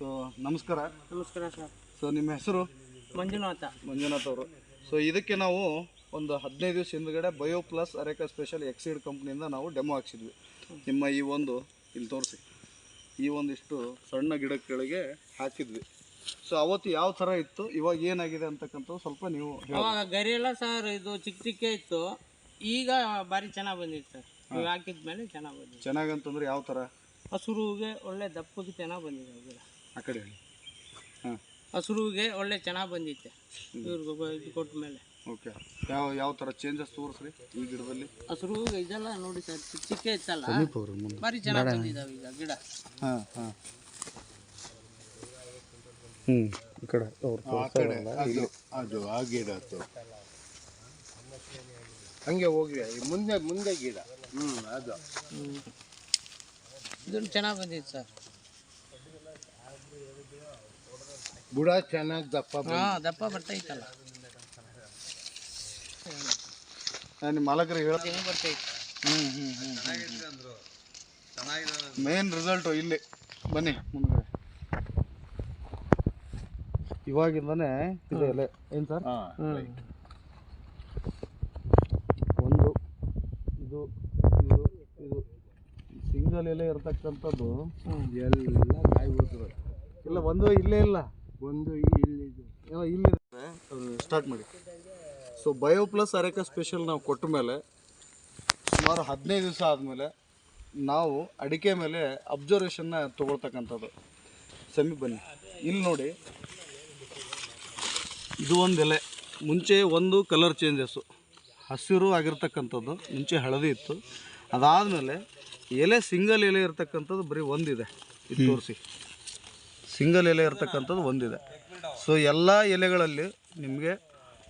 So ನಮಸ್ಕಾರ. ನಮಸ್ಕಾರ sir. So ನಿಮ್ಮ ಹೆಸರು? ಮಂಜುನಾಥ. ಮಂಜುನಾಥ್ ಅವರು. ಸೊ ಇದಕ್ಕೆ ನಾವು ಒಂದು ಹದಿನೈದು ದಿವಸ ಹಿಂದ್ಗಡೆ bio plus areca special Exide ಕಂಪ್ನಿಯಿಂದ ನಾವು ಡೆಮೋ ಹಾಕ್ಸಿದ್ವಿ. ನಿಮ್ಮ ಈ ಒಂದು ಇಲ್ಲಿ ತೋರಿಸಿ. ಈ ಒಂದಿಷ್ಟು ಸಣ್ಣ ಗಿಡಗಳಿಗೆ ಹಾಕಿದ್ವಿ. ಸೊ ಅವತ್ತು ಯಾವ ಥರ ಇತ್ತು? ಇವಾಗ ಏನಾಗಿದೆ ಅಂತಕ್ಕಂಥದ್ದು ಸ್ವಲ್ಪ ನೀವು ಹೇಳಿ ಅವಾಗ ಗರಿ ಎಲ್ಲ ಸರ್ ಇದು ಚಿಕ್ಕ ಚಿಕ್ಕ ಇತ್ತು. ಈಗ ಭಾರಿ ಚೆನ್ನಾಗಿ ಬಂದಿತ್ತು ಸರ್. ನೀವು ಹಾಕಿದ್ಮೇಲೆ ಚೆನ್ನಾಗಿ ಬಂದಿದೆ. ಚೆನ್ನಾಗಂತಂದ್ರೆ ಯಾವ ಥರ? ಹಸುರುಗೆ ಒಳ್ಳೆ ದಪ್ಪಗೆ ಚೆನ್ನಾಗಿ ಬಂದಿದೆ ಗಿಡ. ಆ ಕಡೆ ಹೇಳಿ. ಹಾಂ ಹಸುರುಗೆ ಒಳ್ಳೆ ಚೆನ್ನಾಗಿ ಬಂದಿತ್ತೆ. ಇವ್ರಿಗೆ ಇದು ಕೊಟ್ಟ ಮೇಲೆ. ಓಕೆ. ಯಾವ ಯಾವ ಥರ ಚೇಂಜಸ್ ತೋರಿಸ್ರಿ ಈ ಗಿಡದಲ್ಲಿ? ಹಸುರು ಇದೆಲ್ಲ ನೋಡಿ ಸರ್ ಚಿಕ್ಕ ಚಿಕ್ಕ ಇತ್ತಲ್ಲ? ಮುಂದೆ. ಭಾರಿ ಚೆನ್ನಾಗಿ ಬಂದಿದ್ದಾವೆ ಈಗ ಗಿಡ. ಹಾಂ ಹಾಂ. ಹ್ಞೂ ಈ ಕಡೆ ಅವ್ರು ಅದು ಅದು ಆ ಗಿಡ ಅದು. ಹಂಗೆ ಹೋಗಿ ಮುಂದೆ ಮುಂದೆ ಗಿಡ. ಹ್ಮ್ ಅದು. ಇದು ಚೆನ್ನಾಗಿ ಬಂದಿತ್ತು ಸರ್. ಬುಡ ಚೆನ್ನಾಗಿ ದಪ್ಪ ಹಾಂ ದಪ್ಪ ಬರ್ತೈತಲ್ಲ. ನಿಮ್ಮ ಮಾಲಕರಿಗೆ ಹೇಳ. ಅಂದ್ರು ಚೆನ್ನಾಗಿದೆ ಮೇನ್ ರಿಸಲ್ಟು ಇಲ್ಲಿ. ಬನ್ನಿ ಮುಂದ್ಗಡೆ ಇವಾಗಿಂದಾನೆ ಇದೆ ಎಲೆ. ಏನು ಸರ್? ಹ್ಞೂ ಒಂದು ಇದು ಇದು ಇದು. ಸಿಂಗಲ್ ಎಲೆ ಇರ್ತಕ್ಕಂಥದ್ದು ಎಲ್ಲ ಕಾಯಿ ಬೀಳ್ತದೆ ಇಲ್ಲ ಒಂದು ಇಲ್ಲೇ ಇಲ್ಲ. ಒಂದು ಇಲ್ಲಿ ಏನೋ ಇಲ್ಲಿರುತ್ತೆ ಸ್ಟಾರ್ಟ್ ಮಾಡಿ. So bio plus areca special ನಾವು ಕೊಟ್ಟ ಮೇಲೆ ಸುಮಾರು ಹದಿನೈದು ದಿವಸ ಆದಮೇಲೆ ನಾವು ಅಡಿಕೆ ಮೇಲೆ ಅಬ್ಸರ್ವೇಷನ್ನ ತೊಗೊಳ್ತಕ್ಕಂಥದ್ದು. ಸಮೀಪ ಬನ್ನಿ. ಇಲ್ಲಿ ನೋಡಿ. ಇದು ಒಂದು ಎಲೆ. ಮುಂಚೆ ಒಂದು ಕಲರ್ ಚೇಂಜಸ್ಸು ಹಸಿರು ಆಗಿರ್ತಕ್ಕಂಥದ್ದು. ಮುಂಚೆ ಹಳದಿ ಇತ್ತು. ಅದಾದಮೇಲೆ ಎಲೆ ಸಿಂಗಲ್ ಎಲೆ ಇರ್ತಕ್ಕಂಥದ್ದು ಬರೀ ಒಂದಿದೆ. ಇದು ತೋರಿಸಿ. ಸಿಂಗಲ್ ಎಲೆ ಇರತಕ್ಕಂಥದ್ದು ಒಂದಿದೆ. ಸೊ ಎಲ್ಲ ಎಲೆಗಳಲ್ಲಿ ನಿಮಗೆ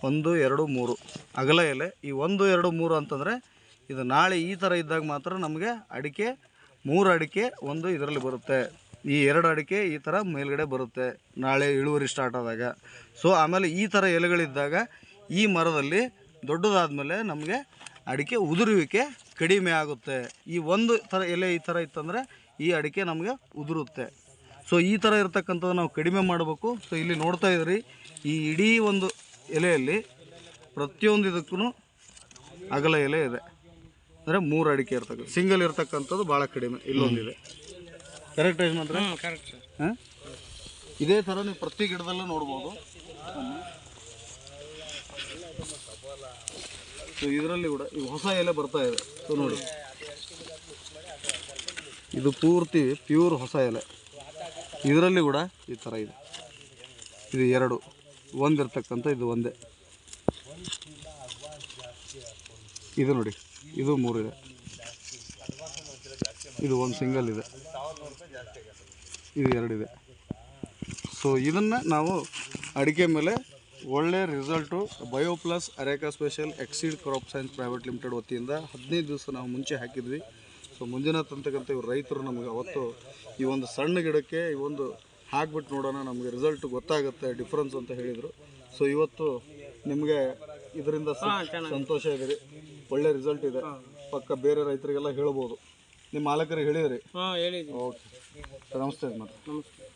ಒಂದು, ಎರಡು, ಮೂರು ಅಗಲ ಎಲೆ. ಈ ಒಂದು, ಎರಡು, ಮೂರು ಅಂತಂದರೆ ಇದು ನಾಳೆ ಈ ಥರ ಇದ್ದಾಗ ಮಾತ್ರ ನಮಗೆ ಅಡಿಕೆ, ಮೂರು ಅಡಿಕೆ, ಒಂದು ಇದರಲ್ಲಿ ಬರುತ್ತೆ. ಈ ಎರಡು ಅಡಿಕೆ ಈ ಥರ ಮೇಲ್ಗಡೆ ಬರುತ್ತೆ ನಾಳೆ ಇಳುವರಿ ಸ್ಟಾರ್ಟ್ ಆದಾಗ. ಸೊ ಆಮೇಲೆ ಈ ಥರ ಎಲೆಗಳಿದ್ದಾಗ ಈ ಮರದಲ್ಲಿ ದೊಡ್ಡದಾದ್ಮೇಲೆ ನಮಗೆ ಅಡಿಕೆ ಉದುರುವಿಕೆ ಕಡಿಮೆ ಆಗುತ್ತೆ. ಈ ಒಂದು ಥರ ಎಲೆ ಈ ಥರ ಇತ್ತಂದರೆ ಈ ಅಡಿಕೆ ನಮಗೆ ಉದುರುತ್ತೆ. ಸೊ ಈ ಥರ ಇರತಕ್ಕಂಥದ್ದು ನಾವು ಕಡಿಮೆ ಮಾಡಬೇಕು. ಸೊ ಇಲ್ಲಿ ನೋಡ್ತಾ ಇದ್ರಿ ಈ ಇಡೀ ಒಂದು ಎಲೆಯಲ್ಲಿ ಪ್ರತಿಯೊಂದು ಇದಕ್ಕೂ ಅಗಲ ಎಲೆ ಇದೆ. ಅಂದರೆ ಮೂರು ಅಡಿಕೆ ಇರ್ತಕ್ಕಂಥ ಸಿಂಗಲ್ ಇರ್ತಕ್ಕಂಥದ್ದು ಭಾಳ ಕಡಿಮೆ ಇಲ್ಲೊಂದಿದೆ. ಕರೆಕ್ಟ್ ಮಾತ್ರ? ಕರೆಕ್ಟ್ ಸರ್ ಹಾಂ? ಇದೇ ಥರ ನೀವು ಪ್ರತಿ ಗಿಡದಲ್ಲೂ ನೋಡ್ಬೋದು. ಸೊ ಇದರಲ್ಲಿ ಕೂಡ ಈ ಹೊಸ ಎಲೆ ಬರ್ತಾ ಇದೆ. ಸೊ ನೋಡಿ. ಇದು ಪೂರ್ತಿ ಪ್ಯೂರ್ ಹೊಸ ಎಲೆ. ಇದರಲ್ಲಿ ಕೂಡ ಈ ಥರ ಇದೆ. ಇದು ಎರಡು. ಒಂದಿರ್ತಕ್ಕಂಥ ಇದು ಒಂದೇ. ಇದು ನೋಡಿ, ಇದು ಮೂರಿದೆ ಇದು. ಒಂದು ಸಿಂಗಲ್ ಇದೆ. ಇದು ಎರಡಿದೆ ಸೊ ಇದನ್ನು ನಾವು ಅಡಿಕೆ ಮೇಲೆ ಒಳ್ಳೆ result bio plus areca special exceed crop science private limited ವತಿಯಿಂದ ಹದಿನೈದು ದಿವಸ ನಾವು ಮುಂಚೆ ಹಾಕಿದ್ವಿ. ಸೊ ಮುಂದಿನ ಅಂತಕ್ಕಂಥ ಇವ್ರು ರೈತರು ನಮಗೆ ಅವತ್ತು ಈ ಒಂದು ಸಣ್ಣ ಗಿಡಕ್ಕೆ ಈ ಒಂದು ಹಾಕ್ಬಿಟ್ಟು ನೋಡೋಣ ನಮಗೆ ರಿಸಲ್ಟ್ ಗೊತ್ತಾಗುತ್ತೆ ಡಿಫ್ರೆನ್ಸ್ ಅಂತ ಹೇಳಿದರು. ಸೊ ಇವತ್ತು ನಿಮಗೆ ಇದರಿಂದ ಸಂತೋಷ ಇದೆ ರೀ ಒಳ್ಳೆ ರಿಸಲ್ಟ್ ಇದೆ. ಪಕ್ಕ ಬೇರೆ ರೈತರಿಗೆಲ್ಲ ಹೇಳ್ಬೋದು. ನಿಮ್ಮ ಮಾಲಕರಿಗೆ ಹೇಳಿದ್ರಿ? ಓಕೆ ನಮಸ್ತೆ ಮತ್ತೆ ನಮಸ್ಕಾರ